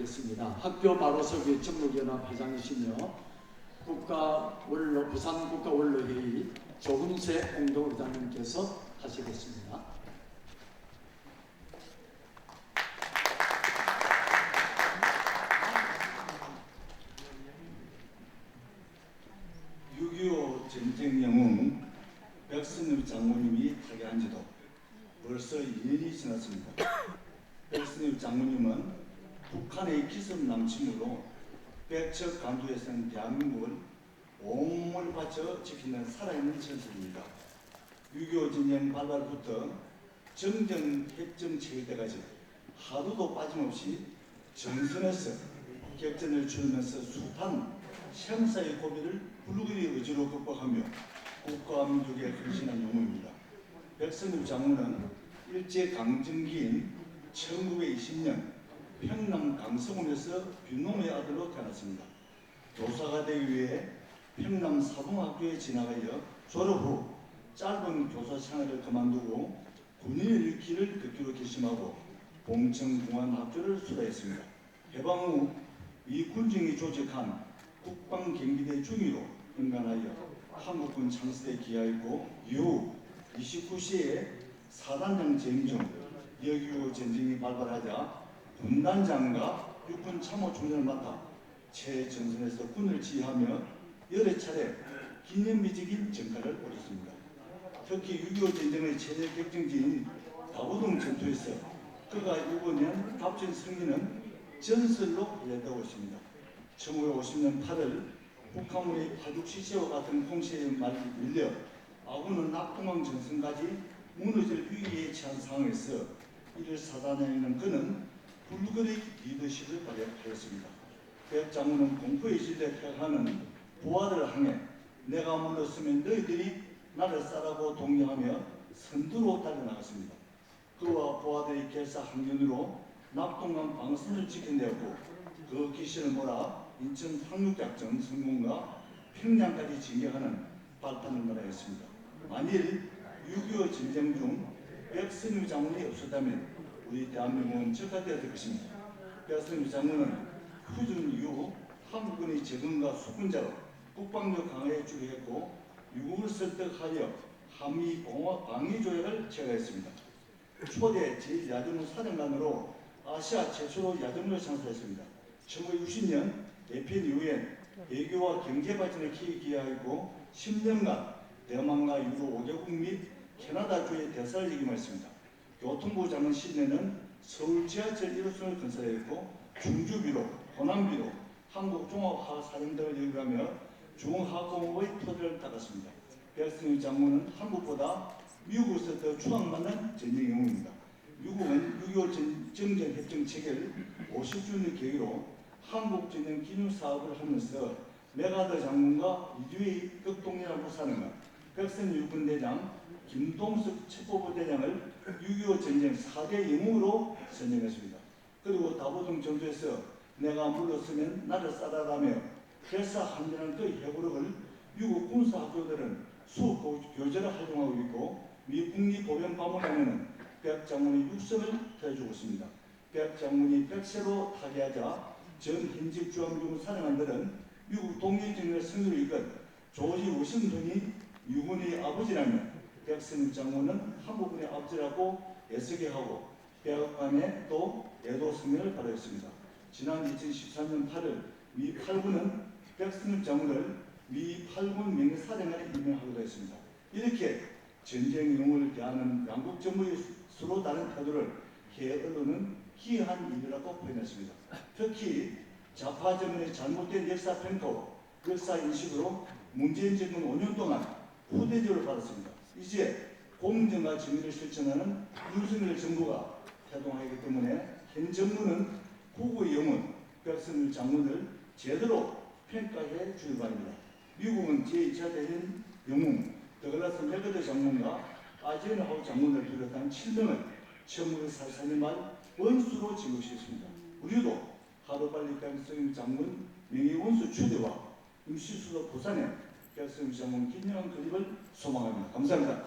하겠습니다. 학교 바로서기 전국연합 회장이시며 국가 원로 부산 국가 원로회의 조금세 공동의장님께서 하시겠습니다. (6.25) 전쟁 영웅 백선엽 장모님이 타계한 지도 벌써 2년이 지났습니다. 백선엽 장모님은 북한의 기습 남침으로 백척 간두에서는 대한민국을 온몸을 바쳐 지키는 살아있는 전설입니다. (6.25) 전쟁 발발부터 정전 협정 체결 때까지 하루도 빠짐없이 정선에서 격전을 치르면서 숱한 생사의 고비를 불그리 의지로 극복하며 국가와 민족에 헌신한 영웅입니다. 백선엽 장군은 일제 강점기인 1920년 평남 강서군에서 뷰놈의 아들로 태어났습니다. 교사가 되기 위해 평남 사범학교에 진학하여 졸업 후 짧은 교사 생활을 그만두고 군인의 길을 걷기로 결심하고 봉천공안학교를 수료했습니다. 해방 후이 군정이 조직한 국방경비대 중위로 연관하여 한국군 창설에 기여했고 이후 29시에 사단장 중 여기후 전쟁이 발발하자 군단장과 육군 참모총장을 맡아 최전선에서 군을 지휘하며 여러 차례 기념비적인 전가를 올렸습니다. 특히 6.25 전쟁의 최대 격정지인 다보동 전투에서 그가 이루어낸 답전 승리는 전설로 이어되고 있습니다. 1950년 8월 북한군의 파죽 시체와 같은 공세에 말 밀려 아군은 낙동강 전선까지 무너질 위기에 처한 상황에서 이를 사단하는 그는 불그리 리더십을 발휘하였습니다. 백 장군은 공포의 진리에 태어나는 부하를 향해 내가 물렀으면 너희들이 나를 싸라고 독려하며 선두로 달려나갔습니다. 그와 부하들의 결사 항전으로 낙동강 방선을 지켜내었고 그 기신을 몰아 인천 상륙작전 성공과 평양까지 진격하는 발판을 마련했습니다. 만일 6.25 전쟁 중 백선유 장군이 없었다면 우리 대한민국은 적화되었을 것입니다. 백선유 장군은 후준 이후 한국군의 재건과 수군자로 국방력 강화에 주력했고 유국을 설득하여 한미 봉화 방위 조약을 체결했습니다. 초대 제1야전무 사령관으로 아시아 최초로 야전무를 창설했습니다. 1960년 예편 이후에 외교와 경제 발전을 기여하고 10년간 대만과 유로 5개국 및 캐나다주의 대사를 역임했습니다. 교통부 장관 시대는 서울 지하철 1호선을 건설했고 중주비로, 호남비로 한국종합화사령 등을 역임하며 중화공업의 토대를 닦았습니다. 백승희 장군은 한국보다 미국에서 더 추앙받는 전쟁 영웅입니다. 미국은 6.25 전- 정전 협정 체결 50주년 계기로 한국 전쟁 기념 사업을 하면서 메가더 장군과 이주희 극동연합 부사령관, 백선 육군대장, 김동숙 첩보부대장을 6.25 전쟁 4대 영웅으로 선정했습니다. 그리고 다보동 전투에서 내가 물러서면 나를 싸다라며 결사 한전한 그 해부력을 미국 군사학교들은 수업 교- 교재로 활용하고 있고 미 국립보병박물관에는 백 장군의 육성을 더해주고 있습니다. 백 장군이 백세로 타계하자 전 현직 주함중 사령관들은 미국 독립정의 승리를 이끈 조지 워싱턴이 미군의 아버지라며 백선 장군은 한국군의 아버지라고 애쓰게 하고 백악관에 또 애도 성명을 발표했습니다. 지난 2013년 8월 미 8군은 백선 장군을 미 8군 명예사령관에 임명하기도 했습니다. 이렇게 전쟁 영웅을 대하는 양국 정부의 서로 다른 태도를 해외 언론은 기이한 일이라고 표현했습니다. 특히 좌파 정권의 잘못된 역사 평가와 역사 인식으로 문재인 정권 5년 동안 후대접을 받았습니다. 이제 공정과 정의를 실천하는 윤석열 정부가 태동하기 때문에 현 정부는 국의 영혼 백선일 장군을 제대로 평가해 주길 바랍니다. 미국은 제2차 대전 영웅 더글라스 맥거드 장군과 아제너 하우 장군을 비롯한 7명을 1944년 말 원수로 징역시켰습니다. 우리도 하루빨리 백성임 장군 명예원수 추대와 임시수도 부산에 백성임 장군 기념한 그립을 소망합니다. 감사합니다.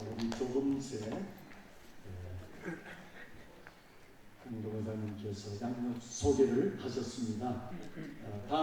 우리 조금 조근세 공동의장님께서 양력 소개를 하셨습니다. 어, 다음